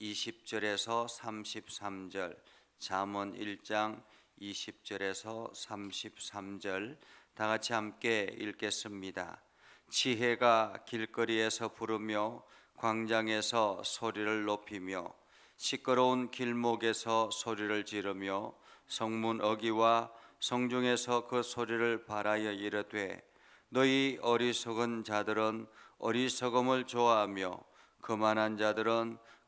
20절에서 33절, 잠언 1장 20절에서 33절 다 같이 함께 읽겠습니다. 지혜가 길거리에서 부르며 광장에서 소리를 높이며 시끄러운 길목에서 소리를 지르며 성문 어기와 성중에서 그 소리를 발하여 이르되 너희 어리석은 자들은 어리석음을 좋아하며 거만한 자들은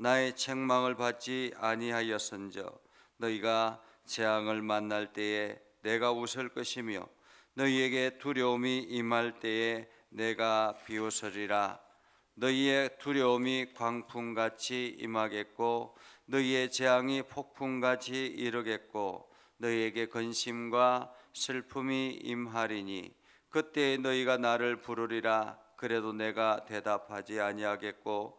나의 책망을 받지 아니하였은저 너희가 재앙을 만날 때에 내가 웃을 것이며 너희에게 두려움이 임할 때에 내가 비웃으리라. 너희의 두려움이 광풍같이 임하겠고 너희의 재앙이 폭풍같이 이르겠고 너희에게 근심과 슬픔이 임하리니 그때 너희가 나를 부르리라. 그래도 내가 대답하지 아니하겠고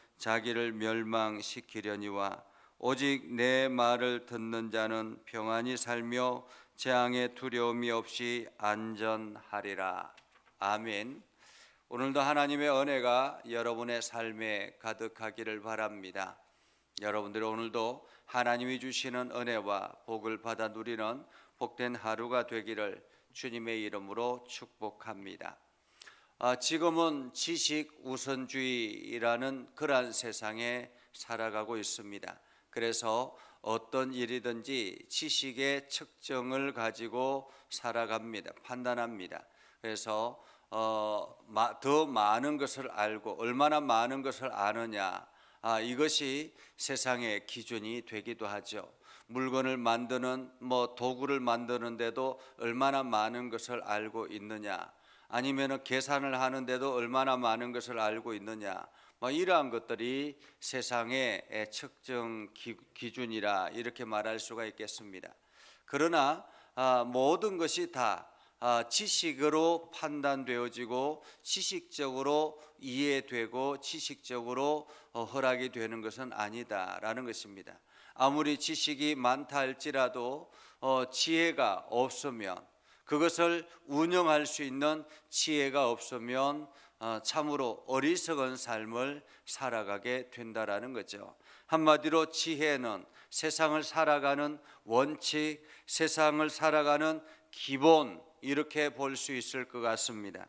자기를 멸망시키려니와 오직 내 말을 듣는 자는 평안히 살며 재앙의 두려움이 없이 안전하리라 아멘. 오늘도 하나님의 은혜가 여러분의 삶에 가득하기를 바랍니다. 여러분들 오늘도 하나님이 주시는 은혜와 복을 받아 누리는 복된 하루가 되기를 주님의 이름으로 축복합니다. 아, 지금은 지식 우선주의라는 그러한 세상에 살아가고 있습니다. 그래서 어떤 일이든지 지식의 측정을 가지고 살아갑니다. 판단합니다. 그래서 어, 마, 더 많은 것을 알고 얼마나 많은 것을 아느냐 아, 이것이 세상의 기준이 되기도 하죠. 물건을 만드는 뭐 도구를 만드는데도 얼마나 많은 것을 알고 있느냐 아니면은 계산을 하는데도 얼마나 많은 것을 알고 있느냐 뭐 이러한 것들이 세상의 측정 기, 기준이라 이렇게 말할 수가 있겠습니다. 그러나 아, 모든 것이 다 아, 지식으로 판단되어지고 지식적으로 이해되고 지식적으로 어, 허락이 되는 것은 아니다라는 것입니다. 아무리 지식이 많다 할지라도 어, 지혜가 없으면 그것을 운영할 수 있는 지혜가 없으면 어, 참으로 어리석은 삶을 살아가게 된다라는 거죠. 한마디로 지혜는 세상을 살아가는 원칙, 세상을 살아가는 기본 이렇게 볼 수 있을 것 같습니다.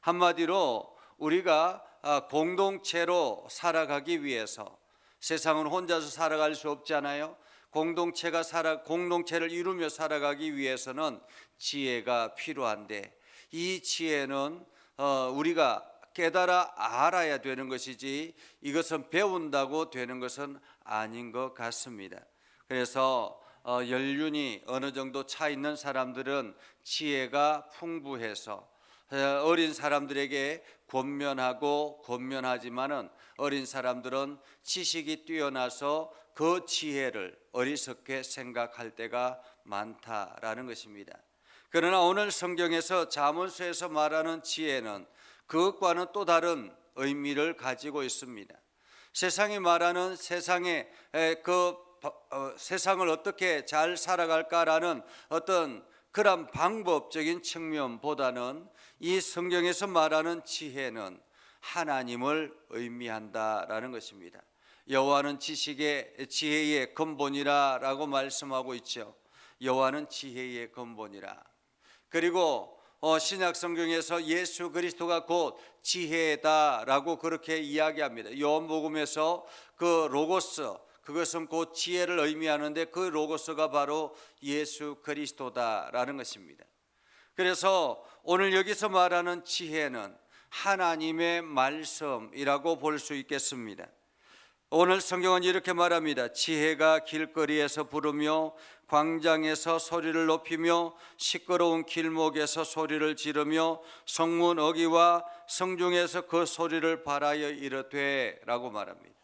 한마디로 우리가 아, 공동체로 살아가기 위해서 세상은 혼자서 살아갈 수 없잖아요. 공동체가 살아 공동체를 이루며 살아가기 위해서는 지혜가 필요한데 이 지혜는 어, 우리가 깨달아 알아야 되는 것이지 이것은 배운다고 되는 것은 아닌 것 같습니다. 그래서 어, 연륜이 어느 정도 차 있는 사람들은 지혜가 풍부해서 어, 어린 사람들에게 권면하고 권면하지만은 어린 사람들은 지식이 뛰어나서 그 지혜를 어리석게 생각할 때가 많다라는 것입니다. 그러나 오늘 성경에서 자문서에서 말하는 지혜는 그것과는 또 다른 의미를 가지고 있습니다. 세상이 말하는 세상의 그 어, 세상을 어떻게 잘 살아갈까라는 어떤 그런 방법적인 측면보다는 이 성경에서 말하는 지혜는 하나님을 의미한다라는 것입니다. 여호와는 지식의 지혜의 근본이라라고 말씀하고 있죠. 여호와는 지혜의 근본이라. 그리고 어, 신약 성경에서 예수 그리스도가 곧 지혜다라고 그렇게 이야기합니다. 요한복음에서 그 로고스 그것은 곧 지혜를 의미하는데 그 로고스가 바로 예수 그리스도다라는 것입니다. 그래서 오늘 여기서 말하는 지혜는 하나님의 말씀이라고 볼 수 있겠습니다. 오늘 성경은 이렇게 말합니다. 지혜가 길거리에서 부르며 광장에서 소리를 높이며 시끄러운 길목에서 소리를 지르며 성문 어기와 성중에서 그 소리를 발하여 이르되라고 말합니다.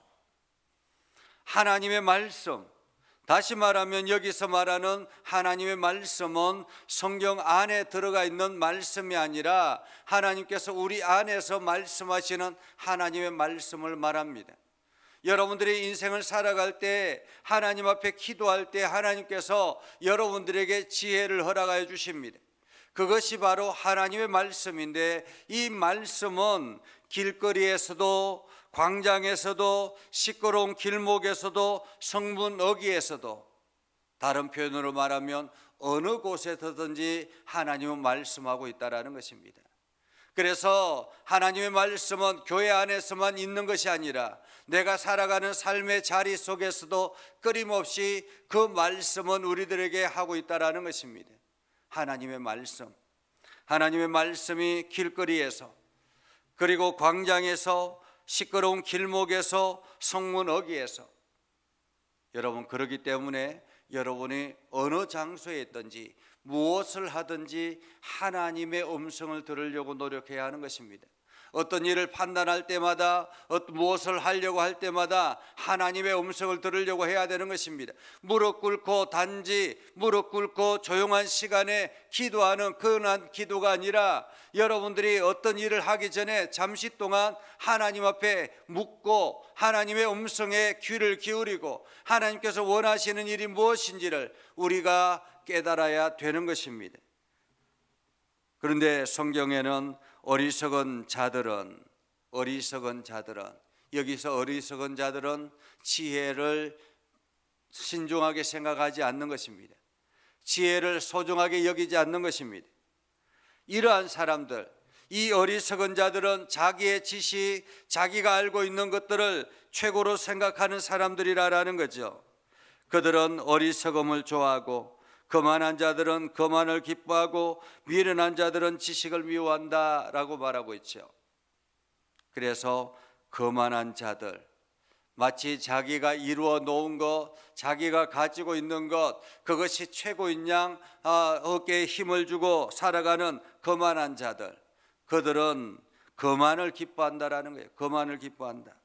하나님의 말씀 다시 말하면 여기서 말하는 하나님의 말씀은 성경 안에 들어가 있는 말씀이 아니라 하나님께서 우리 안에서 말씀하시는 하나님의 말씀을 말합니다. 여러분들의 인생을 살아갈 때 하나님 앞에 기도할 때 하나님께서 여러분들에게 지혜를 허락하여 주십니다. 그것이 바로 하나님의 말씀인데 이 말씀은 길거리에서도 광장에서도 시끄러운 길목에서도 성문 어귀에서도 다른 표현으로 말하면 어느 곳에서든지 하나님은 말씀하고 있다라는 것입니다. 그래서 하나님의 말씀은 교회 안에서만 있는 것이 아니라 내가 살아가는 삶의 자리 속에서도 끊임없이 그 말씀은 우리들에게 하고 있다라는 것입니다. 하나님의 말씀. 하나님의 말씀이 길거리에서 그리고 광장에서 시끄러운 길목에서 성문 어귀에서 여러분 그러기 때문에 여러분이 어느 장소에 있든지 무엇을 하든지 하나님의 음성을 들으려고 노력해야 하는 것입니다. 어떤 일을 판단할 때마다 무엇을 하려고 할 때마다 하나님의 음성을 들으려고 해야 되는 것입니다. 무릎 꿇고 단지 무릎 꿇고 조용한 시간에 기도하는 그런 기도가 아니라 여러분들이 어떤 일을 하기 전에 잠시 동안 하나님 앞에 묻고 하나님의 음성에 귀를 기울이고 하나님께서 원하시는 일이 무엇인지를 우리가 깨달아야 되는 것입니다. 그런데 성경에는 어리석은 자들은 어리석은 자들은 여기서 어리석은 자들은 지혜를 신중하게 생각하지 않는 것입니다. 지혜를 소중하게 여기지 않는 것입니다. 이러한 사람들, 이 어리석은 자들은 자기의 지식, 자기가 알고 있는 것들을 최고로 생각하는 사람들이라는 거죠. 그들은 어리석음을 좋아하고 거만한 자들은 거만을 기뻐하고 미련한 자들은 지식을 미워한다라고 말하고 있죠. 그래서 거만한 자들 마치 자기가 이루어 놓은 것, 자기가 가지고 있는 것 그것이 최고인 양 아, 어깨에 힘을 주고 살아가는 거만한 자들 그들은 거만을 기뻐한다라는 거예요. 거만을 기뻐한다.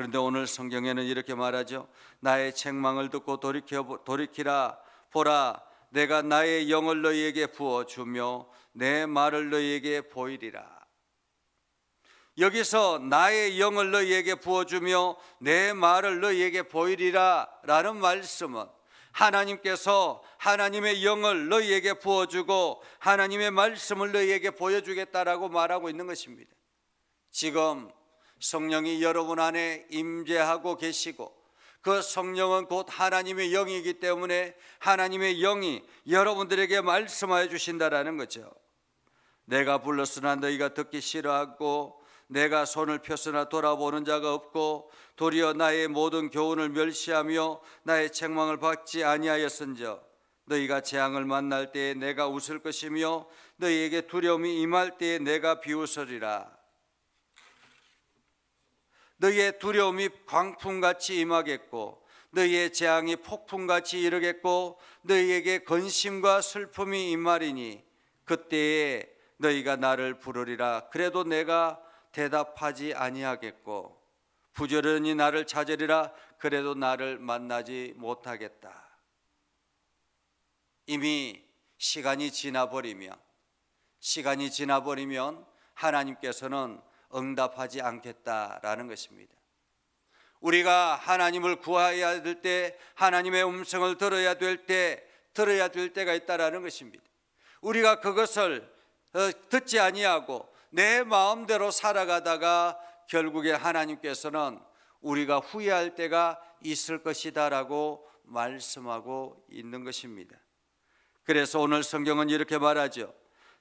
그런데 오늘 성경에는 이렇게 말하죠. 나의 책망을 듣고 돌이켜 돌이키라 보라 내가 나의 영을 너희에게 부어 주며 내 말을 너희에게 보이리라. 여기서 나의 영을 너희에게 부어 주며 내 말을 너희에게 보이리라라는 말씀은 하나님께서 하나님의 영을 너희에게 부어 주고 하나님의 말씀을 너희에게 보여 주겠다라고 말하고 있는 것입니다. 지금 성령이 여러분 안에 임재하고 계시고 그 성령은 곧 하나님의 영이기 때문에 하나님의 영이 여러분들에게 말씀하여 주신다라는 거죠. 내가 불렀으나 너희가 듣기 싫어하고 내가 손을 폈으나 돌아보는 자가 없고 도리어 나의 모든 교훈을 멸시하며 나의 책망을 받지 아니하였은저 너희가 재앙을 만날 때에 내가 웃을 것이며 너희에게 두려움이 임할 때에 내가 비웃으리라 너희의 두려움이 광풍같이 임하겠고 너희의 재앙이 폭풍같이 이르겠고 너희에게 근심과 슬픔이 임하리니 그때에 너희가 나를 부르리라. 그래도 내가 대답하지 아니하겠고 부지런히 나를 찾으리라. 그래도 나를 만나지 못하겠다. 이미 시간이 지나버리면 시간이 지나버리면 하나님께서는 응답하지 않겠다라는 것입니다. 우리가 하나님을 구해야 될 때, 하나님의 음성을 들어야 될 때, 들어야 될 때가 있다라는 것입니다. 우리가 그것을 어, 듣지 아니하고 내 마음대로 살아가다가 결국에 하나님께서는 우리가 후회할 때가 있을 것이다라고 말씀하고 있는 것입니다. 그래서 오늘 성경은 이렇게 말하죠.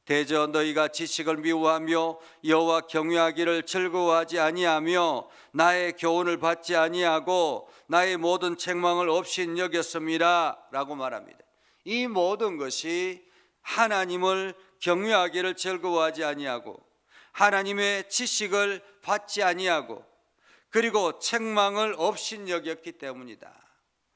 대저 너희가 지식을 미워하며 여호와 경외하기를 즐거워하지 아니하며 나의 교훈을 받지 아니하고 나의 모든 책망을 없인 여겼습니다라고 말합니다. 이 모든 것이 하나님을 경외하기를 즐거워하지 아니하고 하나님의 지식을 받지 아니하고 그리고 책망을 없인 여겼기 때문이다.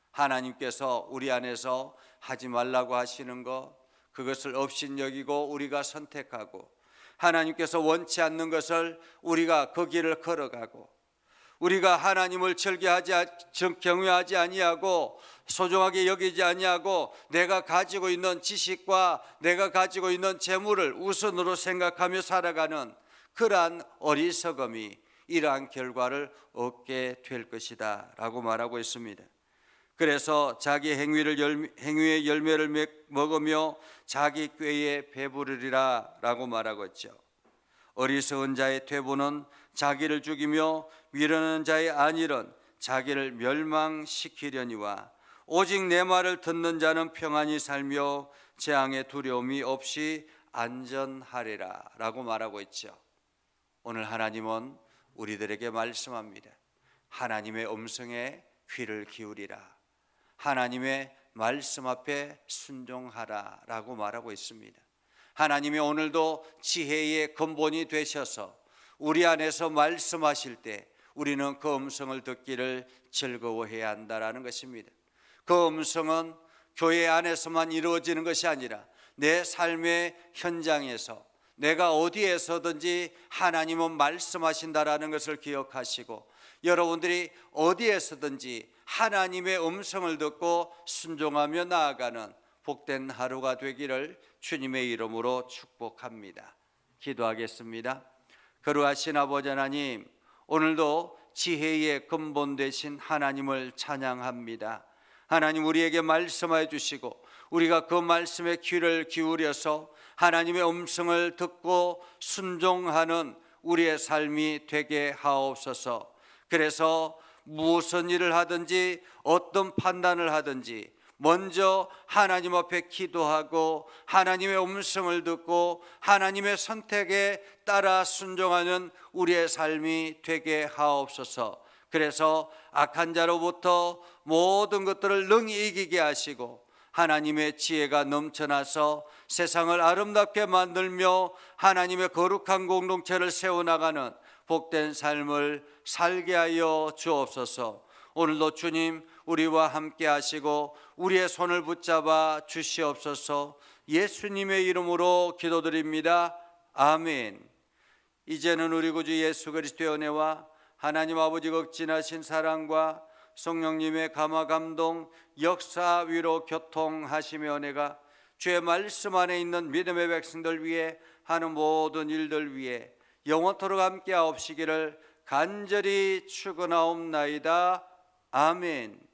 하나님께서 우리 안에서 하지 말라고 하시는 것 그것을 없인 여기고 우리가 선택하고 하나님께서 원치 않는 것을 우리가 그 길을 걸어가고 우리가 하나님을 절개하지 아- 정- 경외하지 아니하고 소중하게 여기지 아니하고 내가 가지고 있는 지식과 내가 가지고 있는 재물을 우선으로 생각하며 살아가는 그러한 어리석음이 이러한 결과를 얻게 될 것이다라고 말하고 있습니다. 그래서 자기 행위를 열, 행위의 열매를 맺- 먹으며 자기 꾀에 배부르리라라고 말하고 있죠. 어리석은 자의 퇴보는 자기를 죽이며 미르는 자의 안일은 자기를 멸망시키려니와 오직 내 말을 듣는 자는 평안히 살며 재앙의 두려움이 없이 안전하리라라고 말하고 있죠. 오늘 하나님은 우리들에게 말씀합니다. 하나님의 음성에 귀를 기울이라. 하나님의 말씀 앞에 순종하라라고 말하고 있습니다. 하나님이 오늘도 지혜의 근본이 되셔서 우리 안에서 말씀하실 때 우리는 그 음성을 듣기를 즐거워해야 한다라는 것입니다. 그 음성은 교회 안에서만 이루어지는 것이 아니라 내 삶의 현장에서 내가 어디에서든지 하나님은 말씀하신다라는 것을 기억하시고 여러분들이 어디에서든지 하나님의 음성을 듣고 순종하며 나아가는 복된 하루가 되기를 주님의 이름으로 축복합니다. 기도하겠습니다. 거룩하신 아버지 하나님, 오늘도 지혜의 근본 되신 하나님을 찬양합니다. 하나님 우리에게 말씀해 주시고 우리가 그 말씀에 귀를 기울여서 하나님의 음성을 듣고 순종하는 우리의 삶이 되게 하옵소서. 그래서 무슨 일을 하든지 어떤 판단을 하든지 먼저 하나님 앞에 기도하고 하나님의 음성을 듣고 하나님의 선택에 따라 순종하는 우리의 삶이 되게 하옵소서. 그래서 악한 자로부터 모든 것들을 능히 이기게 하시고 하나님의 지혜가 넘쳐나서 세상을 아름답게 만들며 하나님의 거룩한 공동체를 세워나가는 복된 삶을 살게 하여 주옵소서. 오늘도 주님 우리와 함께 하시고 우리의 손을 붙잡아 주시옵소서. 예수님의 이름으로 기도드립니다. 아멘. 이제는 우리 구주 예수 그리스도의 은혜와 하나님 아버지 극진하신 사랑과 성령님의 감화 감동 역사 위로 교통하시며 은혜가 주의 말씀 안에 있는 믿음의 백성들 위해 하는 모든 일들 위해 영원토록 함께 하옵시기를 간절히 축원하옵나이다. 아멘.